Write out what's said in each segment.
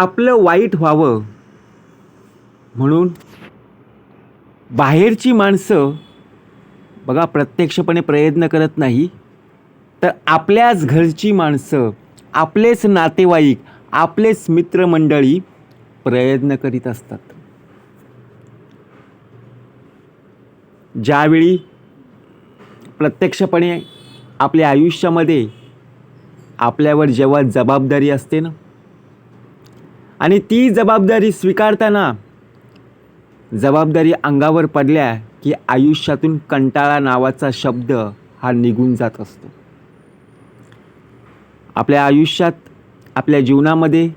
आपलं वाईट व्हावं. म्हणून बाहेरची माणसं बघा प्रत्यक्षपणे प्रयत्न करत नाही तर आपल्याच घरची माणसं आपलेच नातेवाईक आपलेच मित्रमंडळी प्रयत्न करीत असतात. ज्यावेळी प्रत्यक्षपणे आपल्या आयुष्यामध्ये आपल्यावर जेव्हा जबाबदारी असते ना आणि ती जबाबदारी स्वीकारताना जबाबदारी अंगावर पडल्या की आयुष्यातून कंटाळा नावाचा शब्द हा निघून जात असतो. आपल्या आयुष्यात आपल्या जीवनामध्ये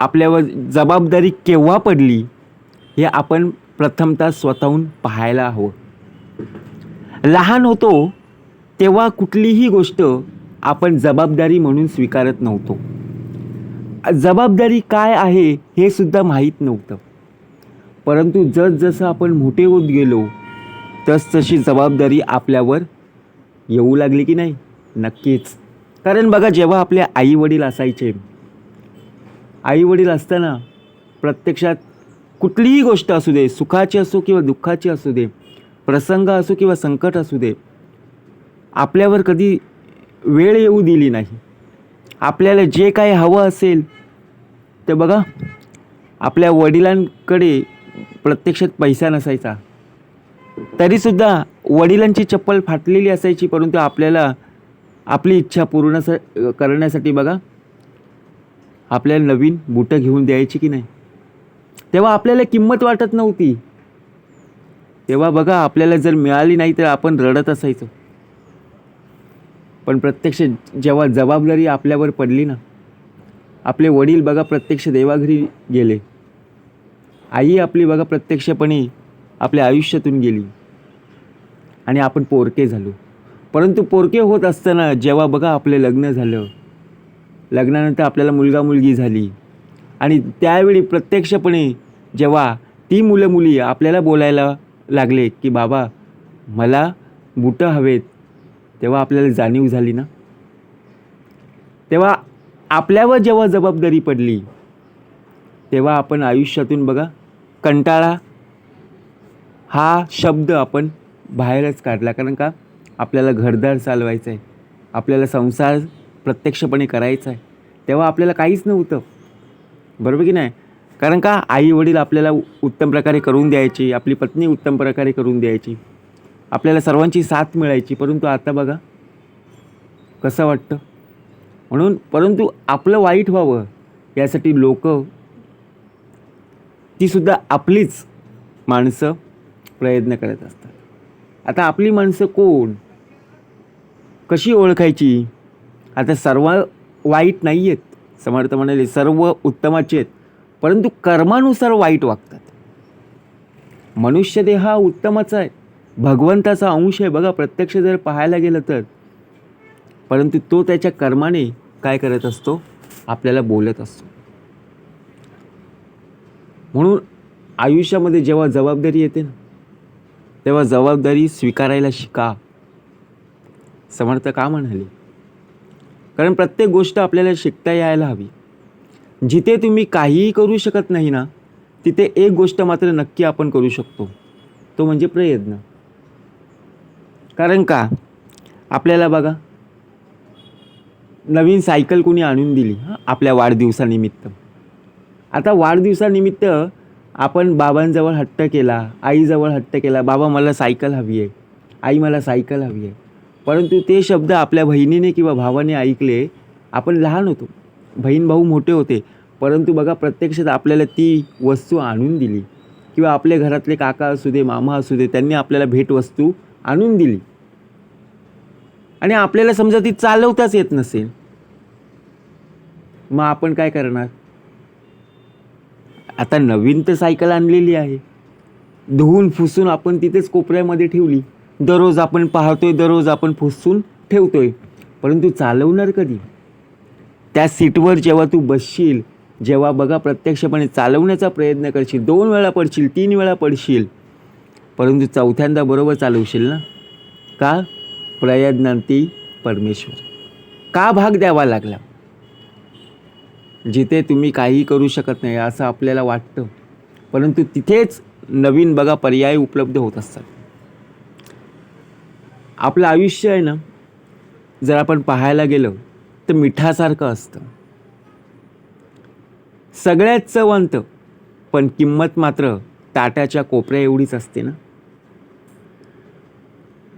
आपल्यावर जबाबदारी केव्हा पडली हे आपण प्रथमतः स्वतःहून पाहायला हवं. लहान होतो तेव्हा कुठलीही गोष्ट आपण जबाबदारी म्हणून स्वीकारत नव्हतो. जबाबदारी काय आहे हे सुद्धा माहीत नव्हतं. परंतु जसजसं आपण मोठे होत गेलो तसतशी जबाबदारी आपल्यावर येऊ लागली की नाही? नक्कीच. कारण बघा जेव्हा आपले आई वडील असायचे आई वडील असताना प्रत्यक्षात कुठलीही गोष्ट असू दे सुखाची असो किंवा दुःखाची असू दे प्रसंग असो किंवा संकट असू दे आपल्यावर कधी वेळ येऊ दिली नाही. आपल्याला जे काही हवं असेल ते बघा आपल्या वडिलांकडे प्रत्यक्षात पैसा नसायचा. तरीसुद्धा वडिलांची चप्पल फाटलेली असायची परंतु आपल्याला आपली इच्छा पूर्ण स करण्यासाठी बघा आपल्याला नवीन बुटं घेऊन द्यायची की नाही? तेव्हा आपल्याला किंमत वाटत नव्हती. तेव्हा बघा आपल्याला जर मिळाली नाही तर आपण रडत असायचो. पण प्रत्यक्ष जेव्हा जबाबदारी आपल्यावर पडली ना आपले वडील बघा प्रत्यक्ष देवाघरी गेले. आई आपली बघा प्रत्यक्षपणे आपल्या आयुष्यातून गेली. आणि आपण पोरके झालो. परंतु पोरके होत असताना जेव्हा बघा आपले लग्न झालं. लग्नानंतर आपल्याला मुलगा मुलगी झाली. आणि त्यावेळी प्रत्यक्षपणे जेव्हा ती मुलं मुली आपल्याला बोलायला लागले की बाबा मला बुटं हवेत. तेव्हा आपल्याला जाणीव झाली ना? तेव्हा आपल्यावर जेव्हा जबाबदारी पडली तेव्हा आपण आयुष्यातून बघा कंटाळा हा शब्द आपण बाहेरच काढला. कारण का? आपल्याला घरदार चालवायचं आहे आपल्याला संसार प्रत्यक्षपणे करायचा आहे तेव्हा आपल्याला काहीच नव्हतं. बरोबर की नाही? कारण का? आई वडील आपल्याला उत्तम प्रकारे करून द्यायची आपली पत्नी उत्तम प्रकारे करून द्यायची आपल्याला सर्वांची साथ मिळायची. परंतु आता बघा कसं वाटतं? म्हणून परंतु आपलं वाईट व्हावं यासाठी लोक तीसुद्धा आपलीच माणसं प्रयत्न करत असतात. आता आपली माणसं कोण? कशी ओळखायची? आता सर्व वाईट नाही आहेत समर्थ म्हणाले सर्व उत्तमाचे आहेत परंतु कर्मानुसार वाईट वागतात. मनुष्य देह हा उत्तमाचा आहे भगवंताचा अंश आहे. बघा प्रत्यक्ष जर पाहायला गेलं तर. परंतु तो त्याच्या कर्माने काय करत असतो? आपल्याला बोलत असतो. म्हणून आयुष्यामध्ये जेव्हा जबाबदारी येते ना तेव्हा जबाबदारी स्वीकारायला शिका. समर्थ का म्हणाले? कारण प्रत्येक गोष्ट आपल्याला शिकता यायला हवी. जिथे तुम्ही काहीही करू शकत नाही ना तिथे एक गोष्ट मात्र नक्की आपण करू शकतो. तो म्हणजे प्रयत्न. कारण का? आपल्याला बघा नवीन सायकल कोणी आणून दिली हां आपल्या वाढदिवसानिमित्त. आता वाढदिवसानिमित्त आपण बाबांजवळ हट्ट केला आईजवळ हट्ट केला बाबा मला सायकल हवी आहे. आई मला सायकल हवी आहे. परंतु ते शब्द आपल्या बहिणीने किंवा भावाने ऐकले आपण लहान होतो. बहीण भाऊ मोठे होते. परंतु बघा प्रत्यक्षात आपल्याला ती वस्तू आणून दिली. किंवा आपल्या घरातले काका असू दे मामा असू दे त्यांनी आपल्याला भेटवस्तू आणून दिली. आणि आपल्याला समजा ती चालवताच येत नसेल मग आपण काय करणार? आता नवीन तर सायकल आणलेली आहे. धुवून फुसून आपण तिथेच कोपऱ्यामध्ये ठेवली. दररोज आपण पाहतोय दररोज आपण फुसून ठेवतोय. परंतु चालवणार कधी? त्या सीटवर जेव्हा तू बसशील जेव्हा बघा प्रत्यक्षपणे चालवण्याचा प्रयत्न करशील दोन वेळा पडशील तीन वेळा पडशील परंतु चौथ्यांदा बरोबर चालवशील ना? का? प्रयत्नांती परमेश्वर. का भाग द्यावा लागला? जिथे तुम्ही काही करू शकत नाही असं आपल्याला वाटतं. परंतु तिथेच नवीन बघा पर्याय उपलब्ध होत असतात. आपलं आयुष्य आहे ना जर आपण पाहायला गेलं तर मिठासारखं असतं. सगळ्यात चवंत पण किंमत मात्र ताटाच्या कोपऱ्या एवढीच असते ना.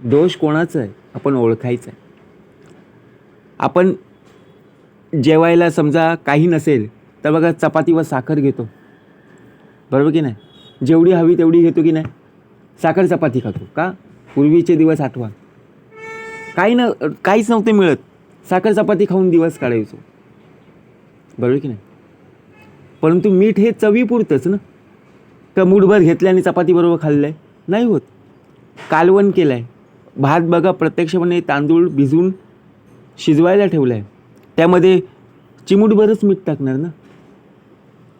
दोष कोणाचा आहे? आपण ओळखायचं आहे. आपण जेवायला समजा काही नसेल तर बघा चपातीवर साखर घेतो. बरोबर की नाही? जेवढी हवी तेवढी घेतो की नाही? साखर चपाती खातो का? पूर्वीचे दिवस आठवा. काही न काहीच नव्हते मिळत. साखर चपाती खाऊन दिवस काढायचो. बरोबर की नाही? परंतु मीठ हे चवीपुरतंच ना? का मूठभर घेतल्याने चपातीबरोबर खाल्लं आहे नाही होत. कालवण केलं आहे भात बघा प्रत्यक्षपणे तांदूळ भिजून शिजवायला ठेवलं आहे त्यामध्ये चिमूटभरच मीठ टाकणार ना?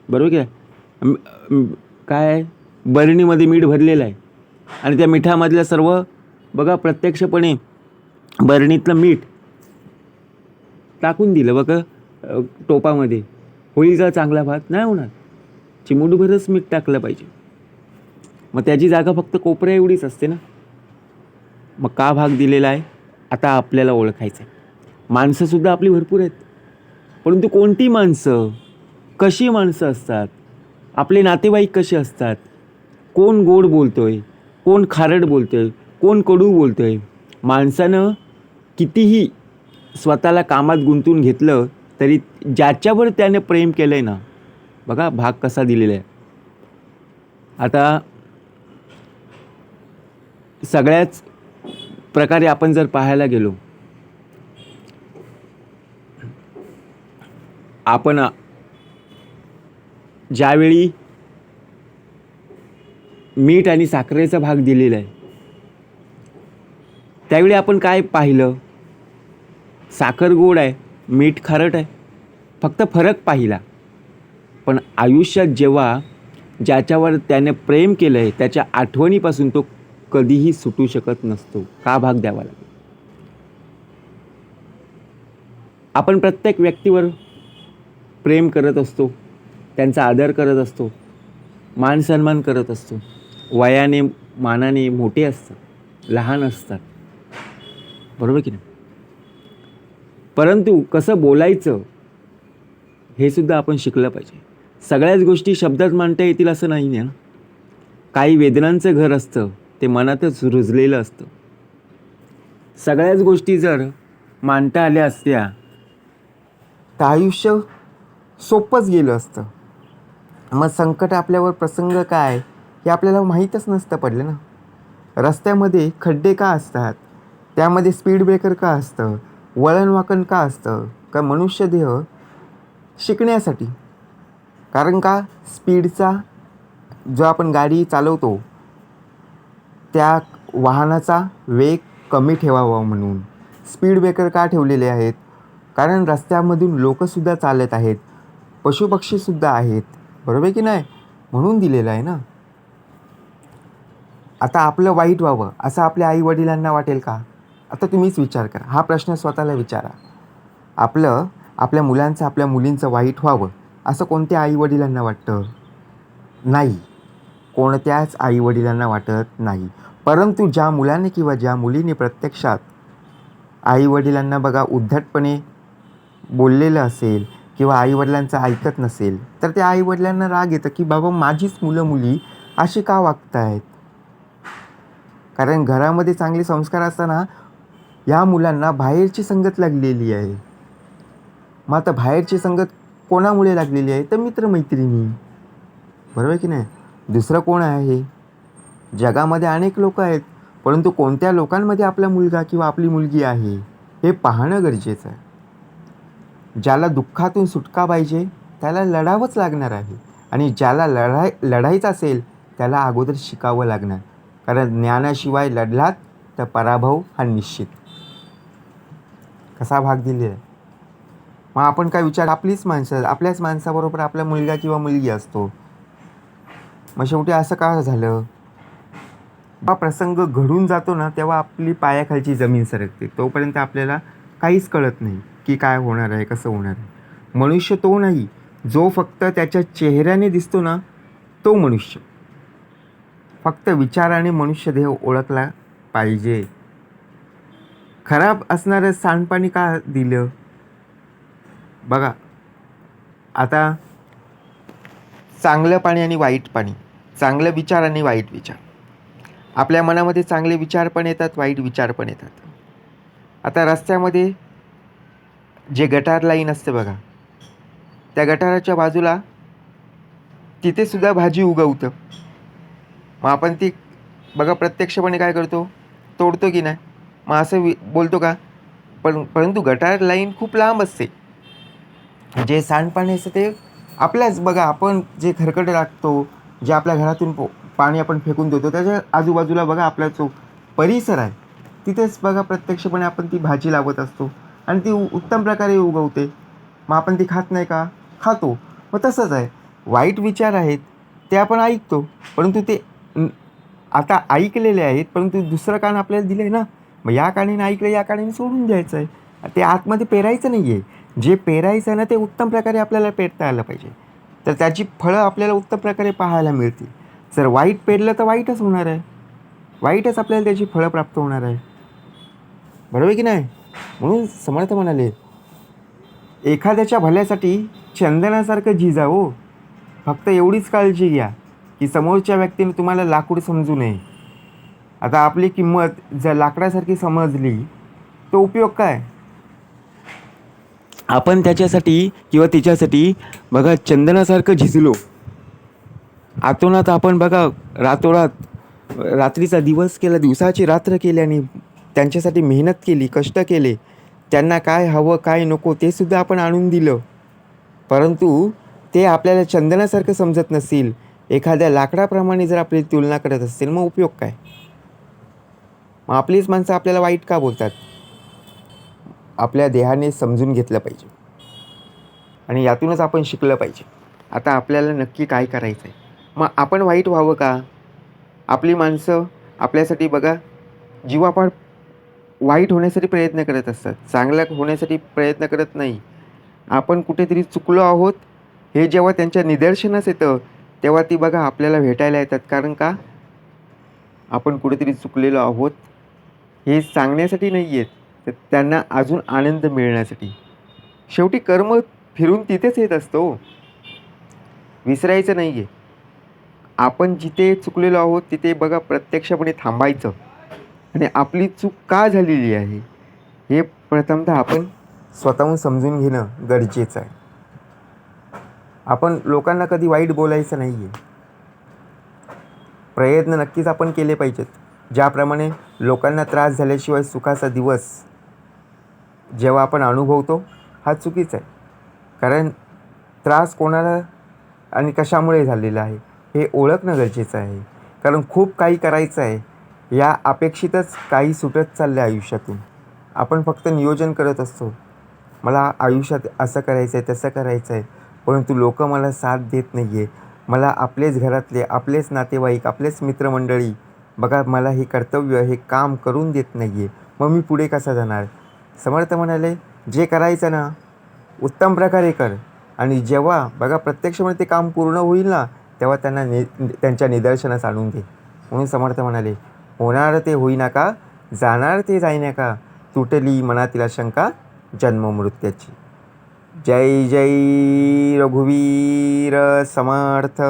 बरोबर काय काय? बरणीमध्ये मीठ भरलेलं आहे. आणि त्या मिठामधलं सर्व बघा प्रत्यक्षपणे बरणीतलं मीठ टाकून दिलं बघा टोपामध्ये. होईल का चांगला भात? नाही होणार. चिमूटभरच मीठ टाकलं पाहिजे. मग त्याची जागा फक्त कोपऱ्या एवढीच असते ना? मग का भाग दिलेला आहे? आता आपल्याला ओळखायचं आहे माणसंसुद्धा आपली भरपूर आहेत. परंतु कोणती माणसं कशी माणसं असतात आपले नातेवाईक कसे असतात कोण गोड बोलतो आहे कोण खारट बोलतो आहे कोण कडू बोलतो आहे माणसानं कितीही स्वतःला कामात गुंतून घेतलं तरी ज्याच्यावर त्याने प्रेम केलं आहे ना बघा भाग कसा दिलेला आहे. आता सगळ्याच प्रकारे आपण जर पाहायला गेलो आपण ज्यावेळी मीठ आणि साखरेचा भाग दिलेला आहे त्यावेळी आपण काय पाहिलं? साखर गोड आहे मीठ खारट आहे फक्त फरक पाहिला. पण आयुष्यात जेव्हा ज्याच्यावर त्याने प्रेम केलं आहे त्याच्या आठवणीपासून तो कधीही सुटू शकत नसतो. का भाग द्यावा लागेल? आपण प्रत्येक व्यक्तीवर प्रेम करत असतो त्यांचा आदर करत असतो मान सन्मान करत असतो. वयाने मानाने मोठे असतात लहान असतात. बरोबर की नाही? परंतु कसं बोलायचं हे सुद्धा आपण शिकलं पाहिजे. सगळ्याच गोष्टी शब्दात मांडता येतील असं नाही ना? काही वेदनांचं घर असतं ते मनातच रुजलेलं असतं. सगळ्याच गोष्टी जर मांडता आल्या असत्या तर आयुष्य सोपंच गेलं असतं. मग संकट आपल्यावर प्रसंग काय हे आपल्याला माहीतच नसतं पडलं ना. रस्त्यामध्ये खड्डे का असतात? त्यामध्ये स्पीड ब्रेकर का असतं? वळण वाकण का असतं? का मनुष्यदेह शिकण्यासाठी? कारण का? स्पीडचा जो आपण गाडी चालवतो त्या वाहनाचा वेग कमी ठेवावा म्हणून. स्पीड ब्रेकर का ठेवलेले आहेत? कारण रस्त्यामधून लोकंसुद्धा चालत आहेत. पशुपक्षीसुद्धा आहेत. बरोबर की नाही? म्हणून दिलेलं आहे ना? आता आपलं वाईट व्हावं असं आपल्या आईवडिलांना वाटेल का? आता तुम्हीच विचार करा. हा प्रश्न स्वतःला विचारा. आपलं आपल्या मुलांचं आपल्या मुलींचं वाईट व्हावं असं कोणत्या आईवडिलांना वाटतं? नाही. कोणत्याच आईवडिलांना वाटत नाही. परंतु ज्या मुलाने किंवा ज्या मुलीने प्रत्यक्षात आईवडिलांना बघा उद्धटपणे बोललेलं असेल किंवा आईवडिलांचं ऐकत नसेल तर त्या आईवडिलांना राग येतं की बाबा माझीच मुलं मुली अशी का वागत आहेत कारण घरामध्ये चांगले संस्कार असताना या मुलांना बाहेरची संगत लागलेली आहे. मग आता बाहेरची संगत कोणामुळे लागलेली आहे? तर मित्रमैत्रिणी. बरोबर की नाही? दुसरं कोण आहे जगामध्ये अनेक लोक आहेत परंतु कोणत्या लोकांमध्ये आपला मुलगा किंवा आपली मुलगी आहे हे पाहणं गरजेचं आहे. ज्याला दुःखातून सुटका पाहिजे त्याला लढावंच लागणार आहे. आणि ज्याला लढाय लढायचं असेल त्याला अगोदर शिकावं लागणार. कारण ज्ञानाशिवाय लढलात तर पराभव हा निश्चित. कसा भाग दिलेला आहे? मग आपण काय विचार आपलीच माणसं आपल्याच माणसाबरोबर आपला मुलगा किंवा मुलगी असतो. मग शेवटी असं का झालं? हा प्रसंग घडून जातो ना तेव्हा आपली पायाखालची जमीन सरकते. तोपर्यंत आपल्याला काहीच कळत नाही की काय होणार आहे कसं होणार आहे. मनुष्य तो नाही. जो फक्त त्याच्या चेहऱ्याने दिसतो ना तो मनुष्य. फक्त विचाराने मनुष्य देह ओळखला पाहिजे. खराब असणारं सांडपाणी का दिलं? बघा. आता चांगलं पाणी आणि वाईट पाणी. चांगलं विचार आणि वाईट विचार. आपल्या मनामध्ये चांगले विचार पण येतात वाईट विचार पण येतात. आता रस्त्यामध्ये जे गटार लाईन असते बघा त्या गटाराच्या बाजूला तिथे सुद्धा भाजी उगवतं. मग आपण ती बघा प्रत्यक्षपणे काय करतो? तोडतो की नाही? मग असं वि बोलतो का? पण परंतु गटार लाईन खूप लांब असते. जे सांडपाणी असतं ते आपल्याच बघा आपण जे खरकट लागतो जे आपल्या घरातून पो पाणी आपण फेकून देतो त्याच्या आजूबाजूला बघा आपला जो परिसर आहे तिथेच बघा प्रत्यक्षपणे आपण ती भाजी लावत असतो आणि ती उ- उत्तम प्रकारे उगवते. मग आपण ती खात नाही का? खातो. मग तसंच आहे. वाईट विचार आहेत ते आपण ऐकतो परंतु ते आता ऐकलेले आहेत परंतु दुसरं कान आपल्याला दिलं आहे ना मग या काणीने ऐकलं या काणीने सोडून द्यायचं आहे ते आतमध्ये पेरायचं नाही आहे जे पेरायचं आहे ना ते उत्तम प्रकारे आपल्याला पेरता आलं पाहिजे. तर त्याची फळं आपल्याला उत्तम प्रकारे पाहायला मिळतील. जर वाईट पेरलं तर वाईटच होणार आहे. वाईटच आपल्याला त्याची फळं प्राप्त होणार आहे. बरोबर की नाही? म्हणून समर्थ म्हणाले एखाद्याच्या भल्यासाठी चंदनासारखं झिजा हो. फक्त एवढीच काळजी घ्या की समोरच्या व्यक्तीने तुम्हाला लाकूड समजू नये. आता आपली किंमत जर लाकडासारखी समजली तो उपयोग काय? आपण त्याच्यासाठी किंवा तिच्यासाठी बघा चंदनासारखं झिजलो. आतोनात आपण बघा रातोरात रात्रीचा दिवस केला दिवसाची रात्र केली आणि त्यांच्यासाठी मेहनत केली कष्ट केले. त्यांना काय हवं काय नको ते सुद्धा आपण आणून दिलं. परंतु ते आपल्याला चंदनासारखं समजत नसतील. एखाद्या लाकडाप्रमाणे जर आपली तुलना करत असतील मग उपयोग काय? मग आपलीच माणसं आपल्याला वाईट का बोलतात? आपल्या देहाने समजून घेतलं पाहिजे. आणि यातूनच आपण शिकलं पाहिजे. आता आपल्याला नक्की काय करायचं आहे मग आपण वाईट व्हावं का? आपली माणसं आपल्यासाठी बघा जीवापाड वाईट होण्यासाठी प्रयत्न करत असतात. चांगलं होण्यासाठी प्रयत्न करत नाही. आपण कुठेतरी चुकलो आहोत हे जेव्हा त्यांच्या निदर्शनास येतं तेव्हा ती बघा आपल्याला भेटायला येतात. कारण का? आपण कुठेतरी चुकलेलो आहोत हे सांगण्यासाठी नाही आहेत तर त्यांना अजून आनंद मिळण्यासाठी. शेवटी कर्म फिरून तिथेच येत असतो. विसरायचं नाही आहे आपण जिथे चुकलेलो आहोत तिथे बघा प्रत्यक्षपणे थांबायचं. आणि आपली चूक का झालेली आहे हे प्रथमतः आपण स्वतःहून समजून घेणं गरजेचं आहे. आपण लोकांना कधी वाईट बोलायचं नाही आहे प्रयत्न नक्कीच आपण केले पाहिजेत. ज्याप्रमाणे लोकांना त्रास झाल्याशिवाय सुखाचा दिवस जेव्हा आपण अनुभवतो हा चुकीचा आहे. कारण त्रास कोणाला आणि कशामुळे झालेला आहे हे ओळखणं गरजेचं आहे. कारण खूप काही करायचं आहे या अपेक्षितच काही सुटत चाललं आहे आयुष्यातून. आपण फक्त नियोजन करत असतो. मला आयुष्यात असं करायचं आहे तसं करायचं आहे परंतु लोक मला साथ देत नाही आहे मला आपलेच घरातले आपलेच नातेवाईक आपलेच मित्रमंडळी बघा मला हे कर्तव्य हे काम करून देत नाही आहे मग मी पुढे कसा जाणार? समर्थ म्हणाले जे करायचं ना उत्तम प्रकारे कर. आणि जेव्हा बघा प्रत्यक्षमध्ये ते काम पूर्ण होईल ना तेव्हा त्यांना नि त्यांच्या निदर्शनास आणून दे. म्हणून समर्थ म्हणाले होणार ते होईना का जाणार ते जाईना का तुटली मनातील शंका जन्ममृत्याची जय जय रघुवीर समर्थ.